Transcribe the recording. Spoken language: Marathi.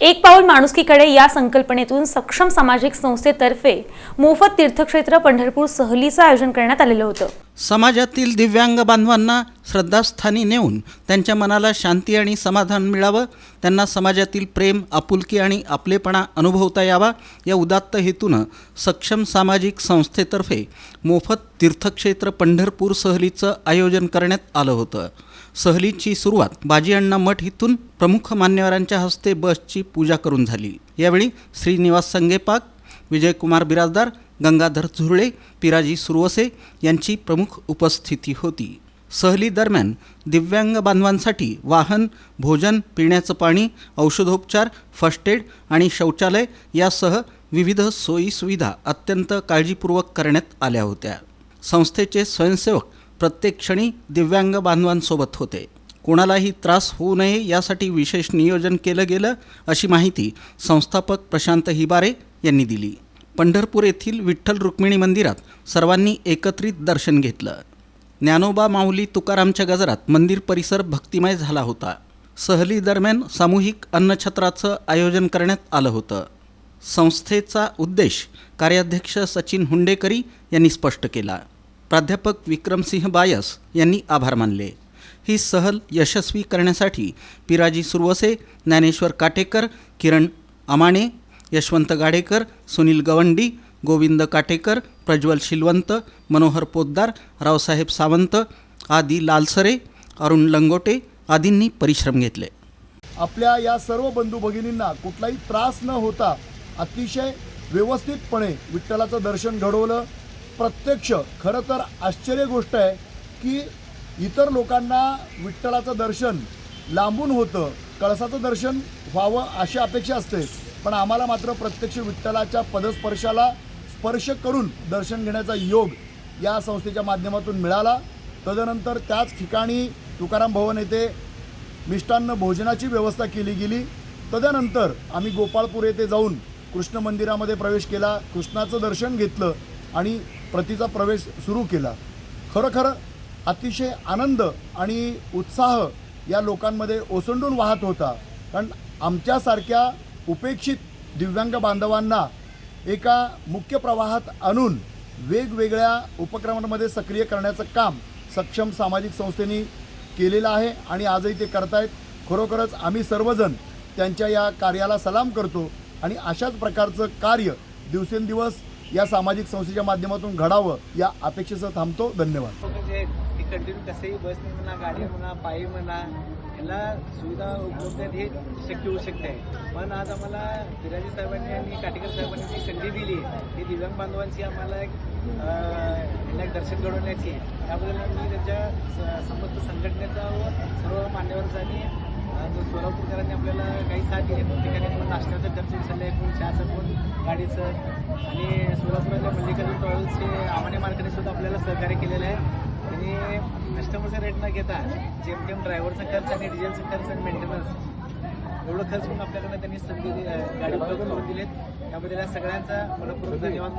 एक पाऊल माणुसकीकडे या संकल्पनेतून सक्षम सामाजिक संस्थेतर्फे मोफत तीर्थक्षेत्र पंढरपूर सहलीचं आयोजन करण्यात आलेलं होतं. समाजातील दिव्यांग बांधवांना श्रद्धास्थानी नेऊन त्यांच्या मनाला शांती आणि समाधान मिळावं त्यांना समाजातील प्रेम आपुलकी आणि आपलेपणा अनुभवता यावा या उदात्त हेतूनं सक्षम सामाजिक संस्थेतर्फे मोफत तीर्थक्षेत्र पंढरपूर सहलीचं आयोजन करण्यात आलं होतं. सहलीची सुरुवात बाजी अण्णा मठ इथून प्रमुख मान्यवरांच्या हस्ते बसची पूजा करून झाली. यावेळी श्रीनिवास संगेपाक विजयकुमार बिराजदार गंगाधर झुरळे पिराजी सुरवसे यांची प्रमुख उपस्थिती होती. सहलीदरम्यान दिव्यांग बांधवांसाठी वाहन भोजन पिण्याचं पाणी औषधोपचार फर्स्ट एड आणि शौचालय यासह विविध सोयीसुविधा अत्यंत काळजीपूर्वक करण्यात आल्या होत्या. संस्थेचे स्वयंसेवक प्रत्येक क्षणी दिव्यांग बांधवांसोबत होते. कोणालाही त्रास होऊ नये यासाठी विशेष नियोजन केलं गेलं अशी माहिती संस्थापक प्रशांत हिबारे यांनी दिली. पंढरपूर येथील विठ्ठल रुक्मिणी मंदिरात सर्वांनी एकत्रित दर्शन घेतलं. ज्ञानोबा माऊली तुकारामच्या गजरात मंदिर परिसर भक्तिमय झाला होता. सहली दरम्यान सामूहिक अन्नछत्राचं आयोजन करण्यात आलं होतं. संस्थेचा उद्देश कार्याध्यक्ष सचिन हुंडेकरी यांनी स्पष्ट केला. प्राध्यापक विक्रमसिंह बायस यांनी आभार मानले. ही सहल यशस्वी करण्यासाठी पिराजी सुरवसे ज्ञानेश्वर काटेकर किरण अमाणे यशवंत गाडेकर सुनील गवंडी गोविंद काटेकर प्रज्वल शिलवंत मनोहर पोद्दार रावसाहेब सावंत आदी लालसरे अरुण लंगोटे आदींनी परिश्रम घेतले. आपल्या या सर्व बंधू भगिनींना कुठलाही त्रास न होता अतिशय व्यवस्थितपणे विठ्ठलाचं दर्शन घडवलं. प्रत्यक्ष खरं तर आश्चर्य गोष्ट आहे की इतर लोकांना विठ्ठलाचं दर्शन लांबून होतं कळसाचं दर्शन व्हावं अशी अपेक्षा असते. पण आम्हाला मात्र प्रत्यक्ष विठ्ठलाच्या पदस्पर्शाला स्पर्श करून दर्शन घेण्याचा योग या संस्थेच्या माध्यमातून मिळाला. तदनंतर त्याच ठिकाणी तुकाराम भवन येथे मिष्टान्न भोजनाची व्यवस्था केली गेली. तदनंतर आम्ही गोपाळपूर येथे जाऊन कृष्ण मंदिरामध्ये प्रवेश केला कृष्णाचं दर्शन घेतलं आणि प्रतीचा प्रवेश सुरू केला. खरोखर अतिशय आनंद आणि उत्साह या लोकांमध्ये ओसंडून वाहत होता. कारण आमच्यासारख्या उपेक्षित दिव्यांग बांधवांना एका मुख्य प्रवाहात आणून वेगवेगळ्या उपक्रमांमध्ये सक्रिय करण्याचं काम सक्षम सामाजिक संस्थेने केलेलं आहे आणि आजही ते करतायत. खरोखरच आम्ही सर्वजण त्यांच्या या कार्याला सलाम करतो आणि अशाच प्रकारचं कार्य दिवसेंदिवस या सामाजिक संस्थेच्या माध्यमातून घडावं या अपेक्षेसह थांबतो. धन्यवाद. कंटिन्यू कसंही बसने म्हणा गाडी म्हणा पायी म्हणा याला सुविधा उपलब्ध आहेत हे शक्य होऊ शकते. पण आज आम्हाला फिराजी साहेबांनी आणि काटेकर साहेबांनी जी संधी दिली ही दिव्यांग बांधवांची आम्हाला एक एक दर्शन घडवण्याची त्याबद्दल आम्ही त्यांच्या स- समस्त संघटनेचा व सर्व मान्यवरांचा जो सोलापूरकरांनी आपल्याला काही साथ दिली दोन ठिकाणी कोण नाश्त्याचं दर्शन झालं आहे कोण चहाचं कोण गाडीचं. आणि सोलापूरच्या मल्लिकार्जुन ट्रॅव्हल्सचे आमाने मार्गाने सुद्धा आपल्याला सहकार्य केलेलं आहे. आणि कस्टमरचा रेट न घेता जेमतेम ड्रायव्हरचा खर्च आणि डिझेलचा खर्च आणि मेंटेनन्स एवढं खर्च करून आपल्याकडनं त्यांनी संधी गाडी उपलब्ध करून दिलेत. त्याबद्दल या सगळ्यांचा मनपूर्वक धन्यवाद